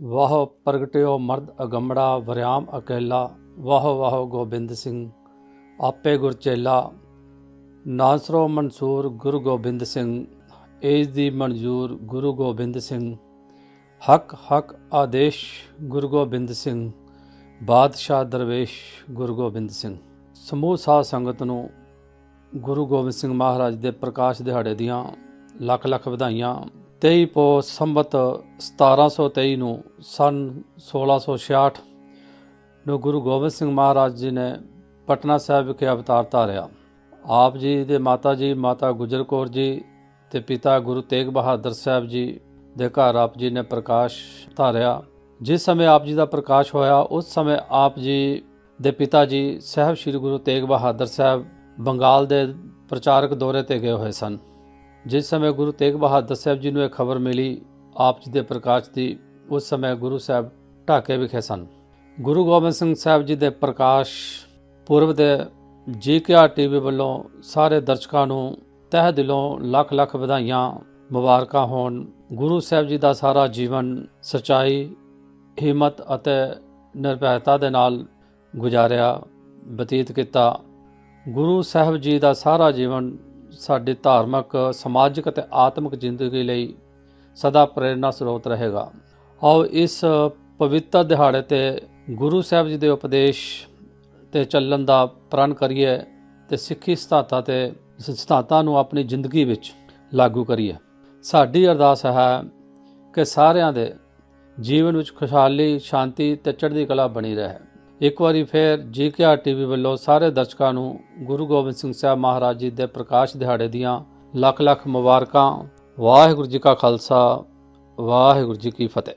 ਵਾਹ ਪ੍ਰਗਟਿਓ ਮਰਦ ਅਗੰਮੜਾ, ਵਰਿਆਮ ਅਕੇਲਾ ਵਾਹ ਵਾਹ ਗੋਬਿੰਦ ਸਿੰਘ, ਆਪੇ ਗੁਰਚੇਲਾ ਨਾਸਰੋ ਮਨਸੂਰ ਗੁਰੂ ਗੋਬਿੰਦ ਸਿੰਘ, ਏਜ ਦੀ ਮਨਜ਼ੂਰ ਗੁਰੂ ਗੋਬਿੰਦ ਸਿੰਘ। ਹਕ ਹਕ ਆਦੇਸ਼ ਗੁਰੂ ਗੋਬਿੰਦ ਸਿੰਘ, ਬਾਦਸ਼ਾਹ ਦਰਵੇਸ਼ ਗੁਰੂ ਗੋਬਿੰਦ ਸਿੰਘ। ਸਮੂਹ ਸਾਧ ਸੰਗਤ ਨੂੰ ਗੁਰੂ ਗੋਬਿੰਦ ਸਿੰਘ ਮਹਾਰਾਜ ਦੇ ਪ੍ਰਕਾਸ਼ ਦਿਹਾੜੇ ਦੀਆਂ ਲੱਖ ਲੱਖ ਵਧਾਈਆਂ। 23 ਪੋ ਸੰਬਤ 1723 ਨੂੰ ਸਨ 1666 ਨੂੰ ਗੁਰੂ ਗੋਬਿੰਦ ਸਿੰਘ ਮਹਾਰਾਜ ਜੀ ਨੇ ਪਟਨਾ ਸਾਹਿਬ ਵਿਖੇ ਅਵਤਾਰ ਧਾਰਿਆ। ਆਪ ਜੀ ਦੇ ਮਾਤਾ ਜੀ, ਮਾਤਾ ਗੁਜਰ ਕੌਰ ਜੀ ਤੇ ਪਿਤਾ ਗੁਰੂ ਤੇਗ ਬਹਾਦਰ ਸਾਹਿਬ ਜੀ ਦੇ ਘਰ ਆਪ ਜੀ ਨੇ ਪ੍ਰਕਾਸ਼ ਧਾਰਿਆ। ਜਿਸ ਸਮੇਂ ਆਪ ਜੀ ਦਾ ਪ੍ਰਕਾਸ਼ ਹੋਇਆ, ਉਸ ਸਮੇਂ ਆਪ ਜੀ ਦੇ ਪਿਤਾ ਜੀ ਸਾਹਿਬ ਸ੍ਰੀ ਗੁਰੂ ਤੇਗ ਬਹਾਦਰ ਸਾਹਿਬ ਬੰਗਾਲ ਦੇ ਪ੍ਰਚਾਰਕ ਦੌਰੇ ਤੇ ਗਏ ਹੋਏ ਸਨ। ਜਿਸ ਸਮੇਂ ਗੁਰੂ ਤੇਗ ਬਹਾਦਰ ਸਾਹਿਬ ਜੀ ਨੂੰ ਇਹ ਖਬਰ ਮਿਲੀ, ਆਪ ਜੀ ਦੇ ਪ੍ਰਕਾਸ਼ ਦੀ, ਉਸ ਸਮੇਂ ਗੁਰੂ ਸਾਹਿਬ ਢਾਕੇ ਵਿਖੇ ਸਨ। ਗੁਰੂ ਗੋਬਿੰਦ ਸਿੰਘ ਸਾਹਿਬ ਜੀ ਦੇ ਪ੍ਰਕਾਸ਼ ਪੁਰਬ ਦੇ ਜੀਕੇਆਰ ਟੀਵੀ ਵੱਲੋਂ ਸਾਰੇ ਦਰਸ਼ਕਾਂ ਨੂੰ ਤਹਿ ਦਿਲੋਂ ਲੱਖ ਲੱਖ ਵਧਾਈਆਂ, ਮੁਬਾਰਕਾਂ ਹੋਣ। ਗੁਰੂ ਸਾਹਿਬ ਜੀ ਦਾ ਸਾਰਾ ਜੀਵਨ ਸਚਾਈ, ਹਿੰਮਤ ਅਤੇ ਨਿਰਭੈਤਾ ਦੇ ਨਾਲ ਗੁਜ਼ਾਰਿਆ, ਬਤੀਤ ਕੀਤਾ। ਗੁਰੂ ਸਾਹਿਬ ਜੀ ਦਾ ਸਾਰਾ ਜੀਵਨ ਸਾਡੀ ਧਾਰਮਿਕ, ਸਮਾਜਿਕ ਅਤੇ ਆਤਮਿਕ ਜ਼ਿੰਦਗੀ ਲਈ ਸਦਾ ਪ੍ਰੇਰਣਾ ਸਰੋਤ ਰਹੇਗਾ। ਆਓ ਇਸ ਪਵਿੱਤਰ ਦਿਹਾੜੇ ਤੇ ਗੁਰੂ ਸਾਹਿਬ ਜੀ ਦੇ ਉਪਦੇਸ਼ ਤੇ ਚੱਲਣ ਦਾ ਪ੍ਰਣ ਕਰੀਏ ਤੇ ਸਿੱਖੀ ਸਿਧਾਂਤਾਂ ਤੇ ਸਿਧਾਂਤਾਂ ਨੂੰ ਆਪਣੀ ਜ਼ਿੰਦਗੀ ਵਿੱਚ ਲਾਗੂ ਕਰੀਏ। ਸਾਡੀ ਅਰਦਾਸ ਹੈ ਕਿ ਸਾਰਿਆਂ ਦੇ ਜੀਵਨ ਵਿੱਚ ਖੁਸ਼ਹਾਲੀ, ਸ਼ਾਂਤੀ ਤੇ ਚੜ੍ਹਦੀ ਕਲਾ ਬਣੀ ਰਹੇ। ਇੱਕ ਵਾਰੀ ਫੇਰ ਜੀਕੇਆਰ ਟੀਵੀ ਵੱਲੋਂ ਸਾਰੇ ਦਰਸ਼ਕਾਂ ਨੂੰ ਗੁਰੂ ਗੋਬਿੰਦ ਸਿੰਘ ਸਾਹਿਬ ਮਹਾਰਾਜ ਜੀ ਦੇ ਪ੍ਰਕਾਸ਼ ਦਿਹਾੜੇ ਦੀਆਂ ਲੱਖ ਲੱਖ ਮੁਬਾਰਕਾਂ। ਵਾਹਿਗੁਰੂ ਜੀ ਕਾ ਖਾਲਸਾ, ਵਾਹਿਗੁਰੂ ਜੀ ਕੀ ਫਤਿਹ।